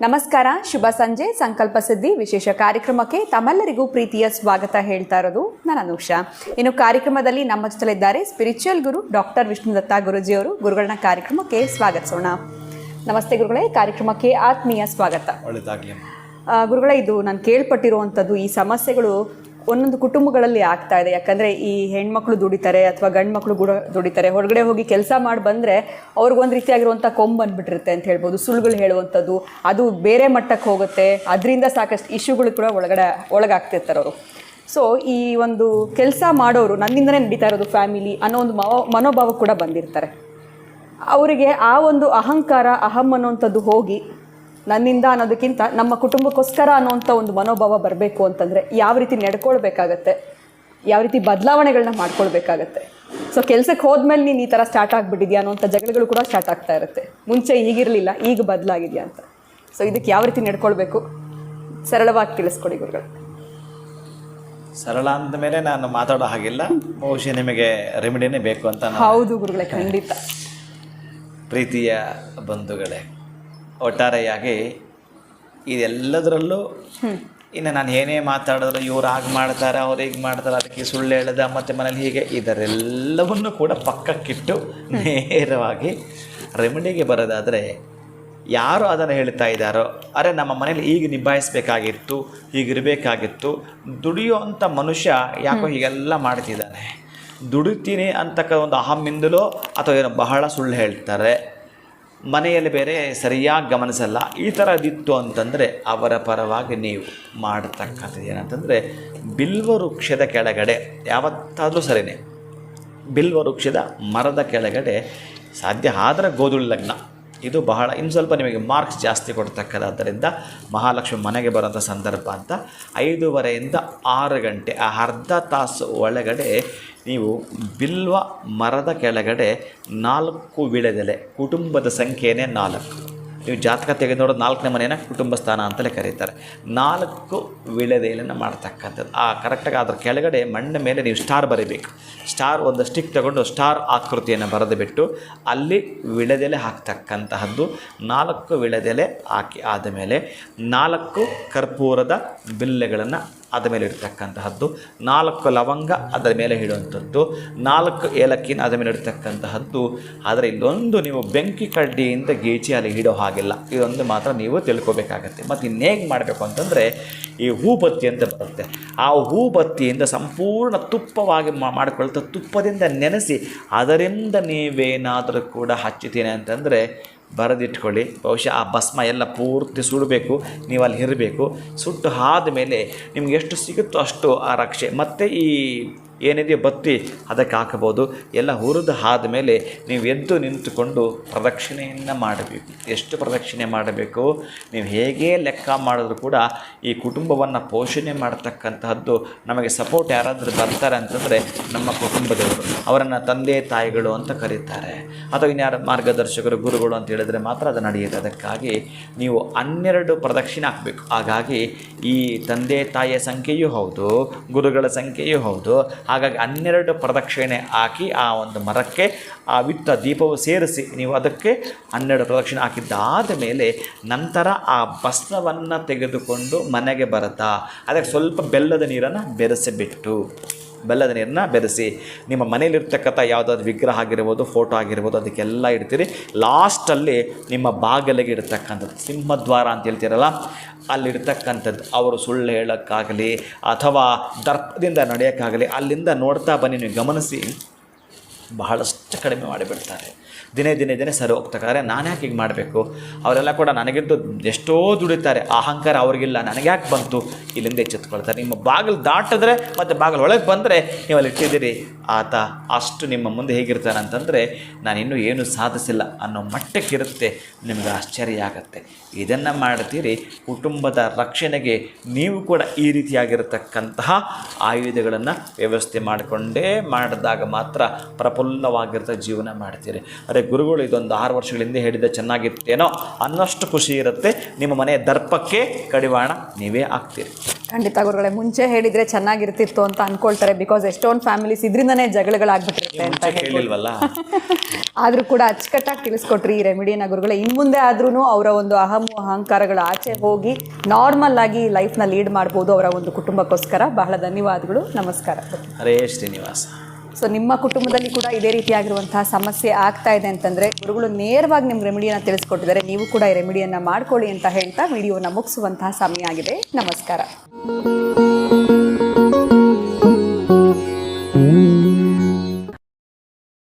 ನಮಸ್ಕಾರ ಶುಭ ಸಂಜೆ ಸಂಕಲ್ಪ ಸಿದ್ಧಿ ವಿಶೇಷ ಕಾರ್ಯಕ್ರಮಕ್ಕೆ ತಮ್ಮೆಲ್ಲರಿಗೂ ಪ್ರೀತಿಯ ಸ್ವಾಗತ ಹೇಳ್ತಾ ಇರೋದು ನಾನು ಅನುಷಾ. ಇನ್ನು ಕಾರ್ಯಕ್ರಮದಲ್ಲಿ ನಮ್ಮ ಜೊತೆಲಿದ್ದಾರೆ ಸ್ಪಿರಿಚುವಲ್ ಗುರು ಡಾಕ್ಟರ್ ವಿಷ್ಣುದತ್ತ ಗುರುಜಿಯವರು. ಗುರುಗಳನ್ನ ಕಾರ್ಯಕ್ರಮಕ್ಕೆ ಸ್ವಾಗತಿಸೋಣ. ನಮಸ್ತೆ ಗುರುಗಳೇ ಕಾರ್ಯಕ್ರಮಕ್ಕೆ ಆತ್ಮೀಯ ಸ್ವಾಗತ. ಗುರುಗಳೇ ಇದು ನಾನು ಕೇಳ್ಪಟ್ಟಿರುವಂಥದ್ದು ಈ ಸಮಸ್ಯೆಗಳು ಒಂದೊಂದು ಕುಟುಂಬಗಳಲ್ಲಿ ಆಗ್ತಾ ಇದೆ. ಯಾಕಂದರೆ ಈ ಹೆಣ್ಮಕ್ಳು ದುಡಿತಾರೆ ಅಥವಾ ಗಂಡು ಮಕ್ಕಳು ಗುಡ ದುಡಿತಾರೆ. ಹೊರಗಡೆ ಹೋಗಿ ಕೆಲಸ ಮಾಡಿ ಬಂದರೆ ಅವ್ರಿಗೊಂದು ರೀತಿಯಾಗಿರುವಂಥ ಕೊಂಬ್ ಬಂದ್ಬಿಟ್ಟಿರುತ್ತೆ ಅಂತ ಹೇಳ್ಬೋದು. ಸುಳ್ಳುಗಳು ಹೇಳುವಂಥದ್ದು, ಅದು ಬೇರೆ ಮಟ್ಟಕ್ಕೆ ಹೋಗುತ್ತೆ. ಅದರಿಂದ ಸಾಕಷ್ಟು ಇಶ್ಯೂಗಳು ಕೂಡ ಒಳಗಡೆ, ಒಳಗಾಗ್ತಿರ್ತಾರೆ ಅವರು. ಸೊ ಈ ಒಂದು ಕೆಲಸ ಮಾಡೋರು, ನನ್ನಿಂದನೇ ನಡೀತಾ ಇರೋದು ಫ್ಯಾಮಿಲಿ ಅನ್ನೋ ಒಂದು ಮನೋ, ಮನೋಭಾವ ಕೂಡ ಬಂದಿರ್ತಾರೆ. ಅವರಿಗೆ ಆ ಒಂದು ಅಹಂಕಾರ, ಅಹಂ ಅನ್ನೋವಂಥದ್ದು ಹೋಗಿ ನನ್ನಿಂದ ಅನ್ನೋದಕ್ಕಿಂತ ನಮ್ಮ ಕುಟುಂಬಕ್ಕೋಸ್ಕರ ಅನ್ನೋಂಥ ಒಂದು ಮನೋಭಾವ ಬರಬೇಕು ಅಂತಂದರೆ ಯಾವ ರೀತಿ ನಡ್ಕೊಳ್ಬೇಕಾಗತ್ತೆ ಯಾವ ರೀತಿ ಬದಲಾವಣೆಗಳನ್ನ ಮಾಡ್ಕೊಳ್ಬೇಕಾಗತ್ತೆ. ಸೊ ಕೆಲಸಕ್ಕೆ ಹೋದ್ಮೇಲೆ ನೀನು ಈ ಥರ ಸ್ಟಾರ್ಟ್ ಆಗಿಬಿಟ್ಟಿದ್ಯಾ ಅನ್ನೋಂಥ ಜಗಳಗಳು ಕೂಡ ಸ್ಟಾರ್ಟ್ ಆಗ್ತಾ ಇರುತ್ತೆ. ಮುಂಚೆ ಈಗಿರಲಿಲ್ಲ ಈಗ ಬದಲಾಗಿದೆಯಾ ಅಂತ. ಸೊ ಇದಕ್ಕೆ ಯಾವ ರೀತಿ ನಡ್ಕೊಳ್ಬೇಕು? ಸರಳವಾಗಿ ತಿಳಿಸ್ಕೊಡಿ ಗುರುಗಳು. ಸರಳ ಅಂದ ಮೇಲೆ ನಾನು ಮಾತಾಡೋ ಹಾಗಿಲ್ಲ. ಬಹುಶಃ ನಿಮಗೆ ರೆಮಿಡಿನೇ ಬೇಕು ಅಂತ ಹೌದು ಗುರುಗಳೇ ಖಂಡಿತ. ಪ್ರೀತಿಯ ಬಂಧುಗಳೇ ಒಟ್ಟಾರೆಯಾಗಿ ಇದೆಲ್ಲದರಲ್ಲೂ ಇನ್ನು ನಾನು ಏನೇ ಮಾತಾಡಿದ್ರು ಇವ್ರು ಹಾಗೆ ಮಾಡ್ತಾರೆ ಅವ್ರು ಹೀಗೆ ಮಾಡ್ತಾರೆ ಅದಕ್ಕೆ ಸುಳ್ಳು ಹೇಳಿದ ಮತ್ತು ಮನೇಲಿ ಹೀಗೆ ಇದರೆಲ್ಲವನ್ನು ಕೂಡ ಪಕ್ಕಕ್ಕಿಟ್ಟು ನೇರವಾಗಿ ರೆಮಿಡಿಗೆ ಬರೋದಾದರೆ ಯಾರು ಅದನ್ನು ಹೇಳ್ತಾ ಇದ್ದಾರೋ ಅರೆ ನಮ್ಮ ಮನೇಲಿ ಈಗ ನಿಭಾಯಿಸಬೇಕಾಗಿತ್ತು ಹೀಗಿರಬೇಕಾಗಿತ್ತು ದುಡಿಯುವಂಥ ಮನುಷ್ಯ ಯಾಕೋ ಹೀಗೆಲ್ಲ ಮಾಡ್ತಿದ್ದಾನೆ. ದುಡಿತೀನಿ ಅಂತಕ್ಕ ಒಂದು ಅಹಮ್ಮಿಂದಲೋ ಅಥವಾ ಏನೋ ಬಹಳ ಸುಳ್ಳು ಹೇಳ್ತಾರೆ. ಮನೆಯಲ್ಲಿ ಬೇರೆ ಸರಿಯಾಗಿ ಗಮನಿಸಲ್ಲ. ಈ ಥರದಿತ್ತು ಅಂತಂದರೆ ಅವರ ಪರವಾಗಿ ನೀವು ಮಾಡತಕ್ಕಂಥದ್ದು ಏನಂತಂದರೆ ಬಿಲ್ವ ವೃಕ್ಷದ ಕೆಳಗಡೆ ಯಾವತ್ತಾದರೂ ಸರಿನೇ, ಬಿಲ್ವ ವೃಕ್ಷದ ಮರದ ಕೆಳಗಡೆ ಸಾಧ್ಯ ಆದರೆ ಗೋಧುಳಿ ಲಗ್ನ. ಇದು ಬಹಳ ಇನ್ನು ಸ್ವಲ್ಪ ನಿಮಗೆ ಮಾರ್ಕ್ಸ್ ಜಾಸ್ತಿ ಕೊಡ್ತಕ್ಕದಾದ್ದರಿಂದ ಮಹಾಲಕ್ಷ್ಮಿ ಮನೆಗೆ ಬರೋಂಥ ಸಂದರ್ಭ ಅಂತ ಐದೂವರೆಯಿಂದ ಆರು ಗಂಟೆ ಆ ಅರ್ಧ ತಾಸು ಒಳಗಡೆ ನೀವು ಬಿಲ್ವ ಮರದ ಕೆಳಗಡೆ ನಾಲ್ಕು ವಿಳೆದೆಲೆ, ಕುಟುಂಬದ ಸಂಖ್ಯೆನೇ ನಾಲ್ಕು. ನೀವು ಜಾತಕ ತೆಗೆದು ನೋಡೋದು ನಾಲ್ಕನೇ ಮನೆಯ ಕುಟುಂಬ ಸ್ಥಾನ ಅಂತಲೇ ಕರೀತಾರೆ. ನಾಲ್ಕು ವಿಳೆದೆಲೆಯನ್ನು ಮಾಡ್ತಕ್ಕಂಥದ್ದು. ಆ ಕರೆಕ್ಟಾಗಿ ಅದರ ಕೆಳಗಡೆ ಮಣ್ಣ ಮೇಲೆ ನೀವು ಸ್ಟಾರ್ ಬರೀಬೇಕು. ಸ್ಟಾರ್ ಒಂದು ಸ್ಟಿಕ್ ತಗೊಂಡು ಸ್ಟಾರ್ ಆಕೃತಿಯನ್ನು ಬರೆದು ಬಿಟ್ಟು ಅಲ್ಲಿ ವಿಳೆದೆಲೆ ಹಾಕ್ತಕ್ಕಂತಹದ್ದು. ನಾಲ್ಕು ವಿಳೆದೆಲೆ ಹಾಕಿ ಆದಮೇಲೆ ನಾಲ್ಕು ಕರ್ಪೂರದ ಬಿಲ್ಲೆಗಳನ್ನು ಅದ ಮೇಲೆ ಇಡ್ತಕ್ಕಂತಹದ್ದು. ನಾಲ್ಕು ಲವಂಗ ಅದರ ಮೇಲೆ ಇಡುವಂಥದ್ದು. ನಾಲ್ಕು ಏಲಕ್ಕಿನ ಅದರ ಮೇಲೆ ಇಡ್ತಕ್ಕಂತಹದ್ದು. ಆದರೆ ಇಲ್ಲೊಂದು ನೀವು ಬೆಂಕಿ ಕಡ್ಡಿಯಿಂದ ಗೀಚಿ ಅಲ್ಲಿ ಇಡೋ ಹಾಗಿಲ್ಲ. ಇದೊಂದು ಮಾತ್ರ ನೀವು ತಿಳ್ಕೊಬೇಕಾಗತ್ತೆ. ಮತ್ತು ಇನ್ನೇಗೆ ಮಾಡಬೇಕು ಅಂತಂದರೆ ಈ ಹೂಬತ್ತಿ ಅಂತ ಬರುತ್ತೆ. ಆ ಹೂಬತ್ತಿಯಿಂದ ಸಂಪೂರ್ಣ ತುಪ್ಪವಾಗಿ ಮಾಡಿಕೊಳ್ತಾ ತುಪ್ಪದಿಂದ ನೆನೆಸಿ ಅದರಿಂದ ನೀವೇನಾದರೂ ಕೂಡ ಹಚ್ಚುತ್ತೀನಿ ಅಂತಂದರೆ ಬರೆದಿಟ್ಕೊಳ್ಳಿ. ಬಹುಶಃ ಆ ಭಸ್ಮ ಎಲ್ಲ ಪೂರ್ತಿ ಸುಡಬೇಕು ನೀವು ಅಲ್ಲಿ ಇರಬೇಕು ಸುಟ್ಟು ಆದಮೇಲೆ ನಿಮ್ಗೆ ಎಷ್ಟು ಸಿಗುತ್ತೋ ಅಷ್ಟು ಆ ರಕ್ಷೆ ಮತ್ತು ಈ ಏನಿದೆಯೋ ಬತ್ತಿ ಅದಕ್ಕೆ ಹಾಕಬಹುದು. ಎಲ್ಲ ಹುರಿದು ಆದಮೇಲೆ ನೀವು ಎದ್ದು ನಿಂತುಕೊಂಡು ಪ್ರದಕ್ಷಿಣೆಯನ್ನು ಮಾಡಬೇಕು. ಎಷ್ಟು ಪ್ರದಕ್ಷಿಣೆ ಮಾಡಬೇಕು? ನೀವು ಹೇಗೆ ಲೆಕ್ಕ ಮಾಡಿದ್ರು ಕೂಡ ಈ ಕುಟುಂಬವನ್ನು ಪೋಷಣೆ ಮಾಡ್ತಕ್ಕಂತಹದ್ದು ನಮಗೆ ಸಪೋರ್ಟ್ ಯಾರಾದರೂ ಬರ್ತಾರೆ ಅಂತಂದರೆ ನಮ್ಮ ಕುಟುಂಬದವರು. ಅವರನ್ನು ತಂದೆ ತಾಯಿಗಳು ಅಂತ ಕರೀತಾರೆ. ಅಥವಾ ಇನ್ಯಾರ ಮಾರ್ಗದರ್ಶಕರು, ಗುರುಗಳು ಅಂತ ಹೇಳಿದರೆ ಮಾತ್ರ ಅದು ನಡೆಯುತ್ತೆ. ಅದಕ್ಕಾಗಿ ನೀವು ಹನ್ನೆರಡು ಪ್ರದಕ್ಷಿಣೆ ಹಾಕಬೇಕು. ಹಾಗಾಗಿ ಈ ತಂದೆ ತಾಯಿಯ ಸಂಖ್ಯೆಯೂ ಹೌದು, ಗುರುಗಳ ಸಂಖ್ಯೆಯೂ ಹೌದು. ಹಾಗಾಗಿ ಹನ್ನೆರಡು ಪ್ರದಕ್ಷಿಣೆ ಹಾಕಿ ಆ ಒಂದು ಮರಕ್ಕೆ, ಆ ವಿತ್ತ ದೀಪವು ಸೇರಿಸಿ ನೀವು ಅದಕ್ಕೆ ಹನ್ನೆರಡು ಪ್ರದಕ್ಷಿಣೆ ಹಾಕಿದ್ದಾದ ಮೇಲೆ ನಂತರ ಆ ಭಸ್ಮವನ್ನು ತೆಗೆದುಕೊಂಡು ಮನೆಗೆ ಬರುತ್ತಾ. ಅದಕ್ಕೆ ಸ್ವಲ್ಪ ಬೆಲ್ಲದ ನೀರನ್ನು ಬೆರೆಸಿಬಿಟ್ಟು. ಬೆಲ್ಲದ ನೀರನ್ನ ಬೆರೆಸಿ. ನಿಮ್ಮ ಮನೇಲಿರ್ತಕ್ಕಂಥ ಯಾವುದಾದ್ರು ವಿಗ್ರಹ ಆಗಿರ್ಬೋದು ಫೋಟೋ ಆಗಿರ್ಬೋದು, ಅದಕ್ಕೆಲ್ಲ ಇಡ್ತೀರಿ. ಲಾಸ್ಟಲ್ಲಿ ನಿಮ್ಮ ಬಾಗಿಲಿಗೆ ಇಡ್ತಕ್ಕಂಥದ್ದು. ಸಿಂಹದ್ವಾರ ಅಂತ ಹೇಳ್ತೀರಲ್ಲ ಅಲ್ಲಿರ್ತಕ್ಕಂಥದ್ದು ಅವರು ಸುಳ್ಳು ಹೇಳೋಕ್ಕಾಗಲಿ, ಅಥವಾ ದರ್ಪದಿಂದ ನಡೆಯೋಕ್ಕಾಗಲಿ, ಅಲ್ಲಿಂದ ನೋಡ್ತಾ ಬನ್ನಿ, ನೀವು ಗಮನಿಸಿ. ಬಹಳಷ್ಟು ಕಡಿಮೆ ಮಾಡಿಬಿಡ್ತಾರೆ. ದಿನೇ ದಿನೇ ದಿನೇ ಸರಿ ಹೋಗ್ತಕ್ಕಾದ್ರೆ ನಾನು ಯಾಕೆ ಹೀಗೆ ಮಾಡಬೇಕು? ಅವರೆಲ್ಲ ಕೂಡ ನನಗಿಂತ ಎಷ್ಟೋ ದುಡಿತಾರೆ. ಅಹಂಕಾರ ಅವ್ರಿಗಿಲ್ಲ. ನನಗೆ ಯಾಕೆ ಬಂತು? ಇಲ್ಲಿಂದ ಎಚ್ಚೆತ್ಕೊಳ್ತಾರೆ. ನಿಮ್ಮ ಬಾಗಿಲು ದಾಟಿದ್ರೆ ಮತ್ತು ಬಾಗಿಲು ಒಳಗೆ ಬಂದರೆ ನೀವು ಅಲ್ಲಿ ಇಟ್ಟಿದ್ದೀರಿ. ಆತ ಅಷ್ಟು ನಿಮ್ಮ ಮುಂದೆ ಹೇಗಿರ್ತಾನೆ ಅಂತಂದರೆ, ನಾನು ಇನ್ನೂ ಏನು ಸಾಧಿಸಿಲ್ಲ ಅನ್ನೋ ಮಟ್ಟಕ್ಕಿರುತ್ತೆ. ನಿಮಗೆ ಆಶ್ಚರ್ಯ ಆಗುತ್ತೆ. ಇದನ್ನು ಮಾಡ್ತೀರಿ. ಕುಟುಂಬದ ರಕ್ಷಣೆಗೆ ನೀವು ಕೂಡ ಈ ರೀತಿಯಾಗಿರತಕ್ಕಂತಹ ಆಯುಧಗಳನ್ನು ವ್ಯವಸ್ಥೆ ಮಾಡಿಕೊಂಡೇ ಮಾಡಿದಾಗ ಮಾತ್ರ ಪ್ರಪಂಚ ಪ್ರಫುಲ್ಲವಾಗಿರ್ತಾ ಜೀವನ ಮಾಡ್ತೀರಿ. ಅರೆ ಗುರುಗಳು ಇದೊಂದು ಆರು ವರ್ಷಗಳ ಹಿಂದೆ ಹೇಳಿದ ಚೆನ್ನಾಗಿತ್ತೇನೋ ಅನ್ನಷ್ಟು ಖುಷಿ ಇರುತ್ತೆ. ನಿಮ್ಮ ಮನೆಯ ದರ್ಪಕ್ಕೆ ಕಡಿವಾಣ ನೀವೇ ಆಗ್ತೀರಿ ಖಂಡಿತ ಗುರುಗಳೇ ಮುಂಚೆ ಹೇಳಿದ್ರೆ ಚೆನ್ನಾಗಿರ್ತಿತ್ತು ಅಂತ ಅನ್ಕೊಳ್ತಾರೆ ಬಿಕಾಸ್ ಎಷ್ಟೊಂದು ಫ್ಯಾಮಿಲೀಸ್ ಇದರಿಂದನೇ ಜಗಳಗಳಾಗ್ಬಿಟ್ಟಿರುತ್ತೆ ಅಂತ ಹೇಳಿಲ್ವಲ್ಲ ಆದರೂ ಆದ್ರೂ ಕೂಡ ಅಚ್ಚುಕಟ್ಟಾಗಿ ತಿಳಿಸ್ಕೊಟ್ರಿ ಈ ರೆಮಿಡಿಯನ್ನ ಗುರುಗಳೇ. ಇನ್ನು ಮುಂದೆ ಆದ್ರೂ ಅವರ ಒಂದು ಅಹಂ ಅಹಂಕಾರಗಳು ಆಚೆ ಹೋಗಿ ನಾರ್ಮಲ್ ಆಗಿ ಲೈಫ್ನ ಲೀಡ್ ಮಾಡ್ಬೋದು ಅವರ ಒಂದು ಕುಟುಂಬಕ್ಕೋಸ್ಕರ. ಬಹಳ ಧನ್ಯವಾದಗಳು. ನಮಸ್ಕಾರ. ಹರೇ ಶ್ರೀನಿವಾಸ. ಸೊ ನಿಮ್ಮ ಕುಟುಂಬದಲ್ಲಿ ಕೂಡ ಇದೇ ರೀತಿಯಾಗಿರುವಂತಹ ಸಮಸ್ಯೆ ಆಗ್ತಾ ಇದೆ ಅಂತಂದ್ರೆ, ಗುರುಗಳು ನೇರವಾಗಿ ನಿಮ್ಗೆ ರೆಮಿಡಿಯನ್ನ ತಿಳಿಸ್ಕೊಟ್ಟಿದ್ದಾರೆ. ನೀವು ಕೂಡ ಈ ರೆಮಿಡಿಯನ್ನ ಮಾಡ್ಕೊಳ್ಳಿ ಅಂತ ಹೇಳ್ತಾ ವಿಡಿಯೋನ ಮುಗಿಸುವಂತಹ ಸಮಯ ಆಗಿದೆ. ನಮಸ್ಕಾರ.